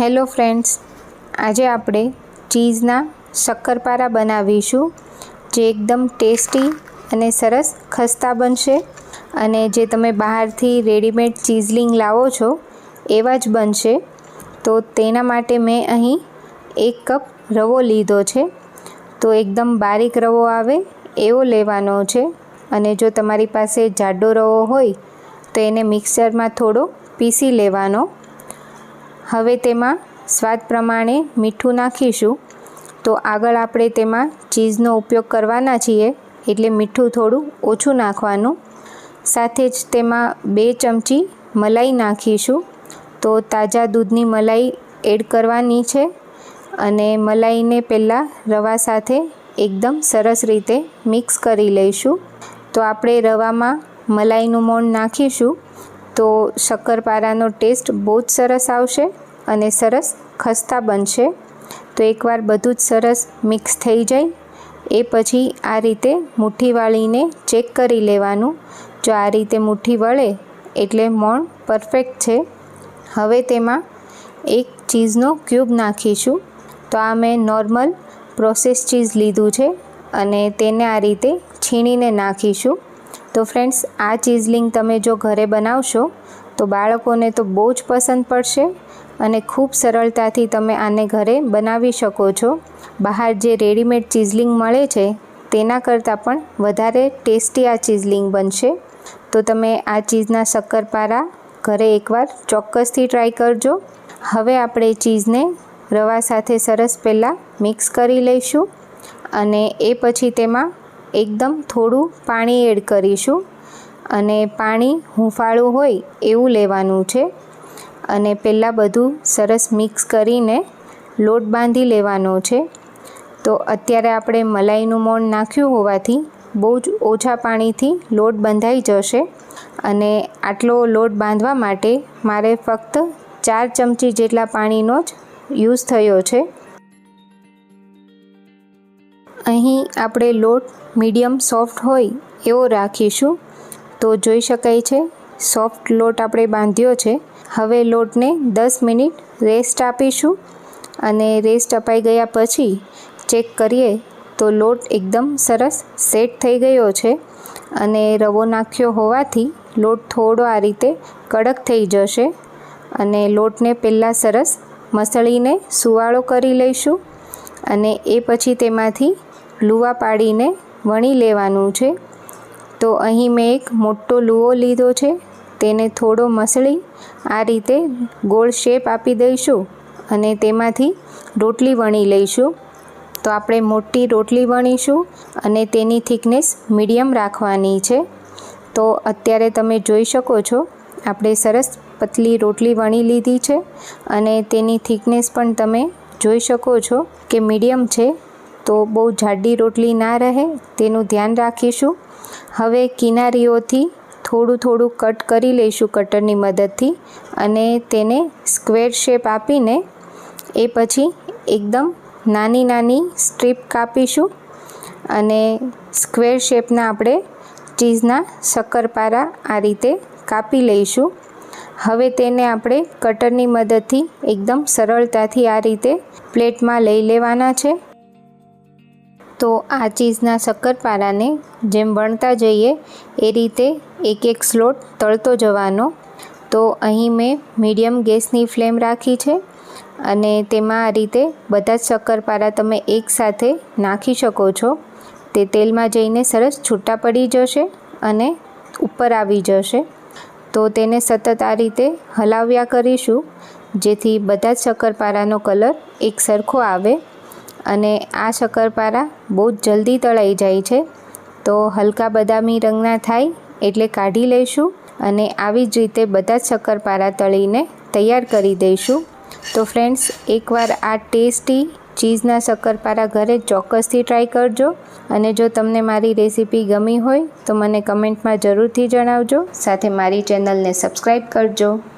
Hello friends, આજે આપણે ચીઝના શક્કરપારા બનાવીશું, જે એકદમ ટેસ્ટી અને સરસ ખસ્તા બનશે. અને જે તમે બહારથી રેડીમેડ ચીઝલિંગ લાવો છો, એવા જ બનશે. તો તેના માટે મેં અહીં એક કપ રવો લીધો છે. તો એકદમ બારીક રવો આવે, એવો લેવાનો છે. અને જો તમારી પાસે જાડો રવો હોય, તો એને મિક્સરમાં થોડો પીસી લેવાનો. હવે તેમાં સ્વાદ પ્રમાણે મીઠું નાખીશું. તો આગળ આપણે તેમાં ચીઝનો ઉપયોગ કરવાના છીએ, એટલે મીઠું થોડું ઓછું નાખવાનું. સાથે જ તેમાં બે ચમચી મલાઈ નાખીશું. તો તાજા દૂધની મલાઈ એડ કરવાની છે અને મલાઈને પહેલાં રવા સાથે એકદમ સરસ રીતે મિક્સ કરી લઈશું. તો આપણે રવામાં મલાઈનું મોણ નાખીશું. તો શક્કરપારાનો ટેસ્ટ બહુ જ સરસ આવશે. અને સરસ ખસ્તા બનશે. તો એકવાર બધું જ સરસ મિક્સ થઈ જાય. એ પછી આ રીતે મુઠ્ઠી વાળીને ચેક કરી લેવાનું. જો આ રીતે મુઠ્ઠી વળે એટલે મોણ પરફેક્ટ છે. હવે તેમાં એક ચીઝનો ક્યુબ નાખીશું. તો આ મેં નોર્મલ પ્રોસેસ ચીઝ લીધું છે અને તેને આ રીતે છીણીને નાખીશું. તો ફ્રેન્ડ્સ આ ચીઝલિંગ તમે જો ઘરે બનાવશો તો બાળકોને તો બહુ જ પસંદ પડશે. અને ખૂબ સરળતાથી તમે આને ઘરે બનાવી શકો છો. બહાર જે રેડીમેડ ચીઝલિંગ મળે છે, તેના કરતાં પણ વધારે ટેસ્ટી આ ચીઝલિંગ બનશે. તો તમે આ ચીઝના શક્કરપારા ઘરે એકવાર ચોક્કસથી ટ્રાય કરજો. હવે આપણે ચીઝને રવા સાથે સરસ પહેલાં મિક્સ કરી લઈશું અને એ પછી તેમાં એકદમ થોડું પાણી એડ કરીશું. અને પાણી હુંફાળું હોય એવું લેવાનું છે. અને પહેલાં બધું સરસ મિક્સ કરીને લોટ બાંધી લેવાનો છે. તો અત્યારે આપણે મલાઈનું મોણ નાખ્યું હોવાથી બહુ જ ઓછા પાણીથી લોટ બંધાઈ જશે અને આટલો લોટ બાંધવા માટે મારે ફક્ત ચાર ચમચી જેટલા પાણીનો જ યુઝ થયો છે. અહીં આપણે લોટ મીડિયમ સોફ્ટ હોય એવો રાખીશું. તો જોઈ શકાય છે સોફ્ટ લોટ આપણે બાંધ્યો છે. હવે લોટને દસ મિનિટ રેસ્ટ આપીશું અને રેસ્ટ અપાઈ ગયા પછી ચેક કરીએ તો લોટ એકદમ સરસ સેટ થઈ ગયો છે અને રવો નાખ્યો હોવાથી લોટ થોડો આ રીતે કડક થઈ જશે અને લોટને પહેલાં સરસ મસળીને સુવાળો કરી લઈશું અને એ પછી તેમાંથી લુવા પાડીને વણી લેવાનું છે. તો અહીં મેં એક મોટો લુવો લીધો છે. તેને થોડો મસળી આ રીતે ગોળ શેપ આપી દઈશું અને તેમાંથી રોટલી વણી લઈશું. તો આપણે મોટી રોટલી વણીશું અને તેની થિકનેસ મીડિયમ રાખવાની છે. તો અત્યારે તમે જોઈ શકો છો, આપણે સરસ પતલી રોટલી વણી લીધી છે અને તેની થિકનેસ પણ તમે જોઈ શકો છો કે મીડિયમ છે. તો બહુ જાડી રોટલી ના રહે, તેનું ધ્યાન રાખીશું. હવે કિનારીઓથી થોડું થોડું કટ કરી લઈશું કટરની મદદથી અને તેને સ્ક્વેર શેપ આપીને એ પછી એકદમ નાની નાની સ્ટ્રીપ કાપીશું અને સ્ક્વેર શેપના આપણે ચીઝના શક્કરપારા આ રીતે કાપી લઈશું. હવે તેને આપણે કટરની મદદથી એકદમ સરળતાથી આ રીતે પ્લેટમાં લઈ લેવાના છે. તો આ ચીઝના શક્કરપારાને જેમ વણતા જઈએ, એ રીતે એક એક સ્લોટ તળતો જવાનો. તો અહીં મેં મીડિયમ ગેસની ફ્લેમ રાખી છે અને તેમાં આ રીતે બધા જ શક્કરપારા તમે એકસાથે નાખી શકો છો. તે તેલમાં જઈને સરસ છૂટા પડી જશે અને ઉપર આવી જશે. તો તેને સતત આ રીતે હલાવ્યા કરીશું, જેથી બધા જ શક્કરપારાનો કલર એક સરખો આવે. અને આ શક્કરપારા બહુ જ જલ્દી તળાઈ જાય છે. તો હલકા બદામી રંગના થાય એટલે કાઢી લઈશું અને આવી જ રીતે બધા જ શક્કરપારા તળીને તૈયાર કરી દઈશું. તો ફ્રેન્ડ્સ, એકવાર આ ટેસ્ટી ચીઝના શક્કરપારા ઘરે ચોક્કસથી ટ્રાય કરજો અને જો તમને મારી રેસીપી ગમી હોય તો મને કમેન્ટમાં જરૂરથી જણાવજો. સાથે મારી ચેનલને સબસ્ક્રાઈબ કરજો.